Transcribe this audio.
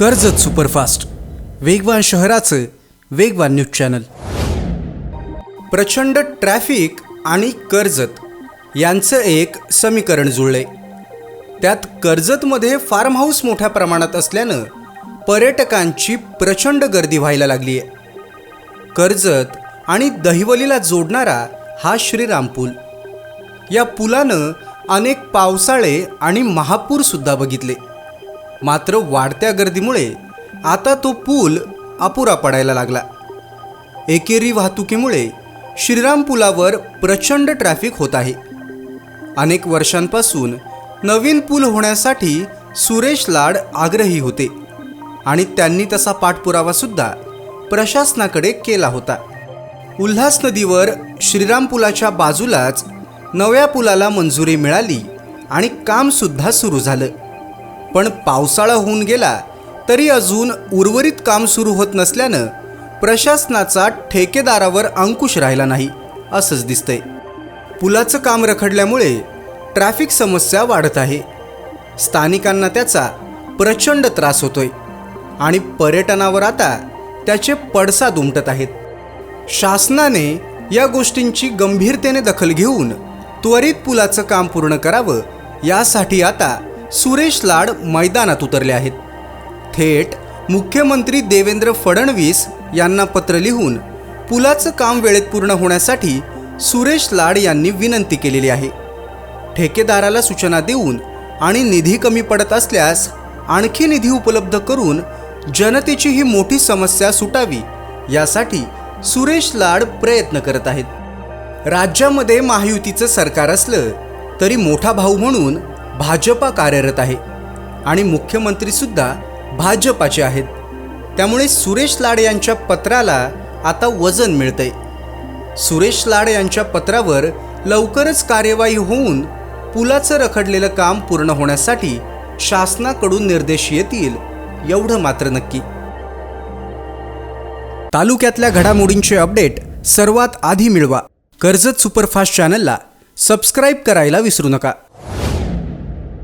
Karjat superfast. वेगवान शहराचं वेगवान न्यूज चॅनल. प्रचंड ट्रॅफिक आणि कर्जत यांचं एक समीकरण जुळले त्यात कर्जतमध्ये फार्म हाऊस मोठ्या प्रमाणात असल्यानं पर्यटकांची प्रचंड गर्दी व्हायला लागली आहे कर्जत आणि दहिवलीला जोडणारा हा श्रीराम पूल. या पुलानं अनेक पावसाळे आणि महापूरसुद्धा बघितले. मात्र वाढत्या गर्दीमुळे आता तो पूल अपुरा पडायला लागला. एकेरी वाहतुकीमुळे श्रीराम पुलावर प्रचंड ट्रॅफिक होत आहे. अनेक वर्षांपासून नवीन पूल होण्यासाठी सुरेश लाड आग्रही होते आणि त्यांनी तसा पाठपुरावासुद्धा प्रशासनाकडे केला होता. उल्हास नदीवर श्रीराम पुलाच्या बाजूलाच नव्या पुलाला मंजुरी मिळाली आणि कामसुद्धा सुरू झालं. पण पावसाळा होऊन गेला तरी अजून उर्वरित काम सुरू होत नसल्यानं प्रशासनाचा ठेकेदारावर अंकुश राहिला नाही असंच दिसतंय. पुलाचं काम रखडल्यामुळे ट्रॅफिक समस्या वाढत आहे. स्थानिकांना त्याचा प्रचंड त्रास होतोय आणि पर्यटनावर आता त्याचे पडसाद उमटत आहेत. शासनाने या गोष्टींची गंभीरतेने दखल घेऊन त्वरित पुलाचं काम पूर्ण करावं यासाठी आता सुरेश लाड मैदानात उतरले आहेत. थेट मुख्यमंत्री देवेंद्र फडणवीस यांना पत्र लिहून पुलाचं काम वेळेत पूर्ण होण्यासाठी सुरेश लाड यांनी विनंती केलेली आहे. ठेकेदाराला सूचना देऊन आणि निधी कमी पडत असल्यास आणखी निधी उपलब्ध करून जनतेची ही मोठी समस्या सुटावी यासाठी सुरेश लाड प्रयत्न करत आहेत. राज्यामध्ये महायुतीचं सरकार असलं तरी मोठा भाऊ म्हणून भाजपा कार्यरत आहे आणि मुख्यमंत्रीसुद्धा भाजपाचे आहेत. त्यामुळे सुरेश लाड यांच्या पत्राला आता वजन मिळतंय. सुरेश लाड यांच्या पत्रावर लवकरच कार्यवाही होऊन पुलाचं रखडलेलं काम पूर्ण होण्यासाठी शासनाकडून निर्देश येतील एवढं मात्र नक्की. तालुक्यातल्या घडामोडींचे अपडेट सर्वात आधी मिळवा. कर्जत सुपरफास्ट चॅनलला सबस्क्राईब करायला विसरू नका.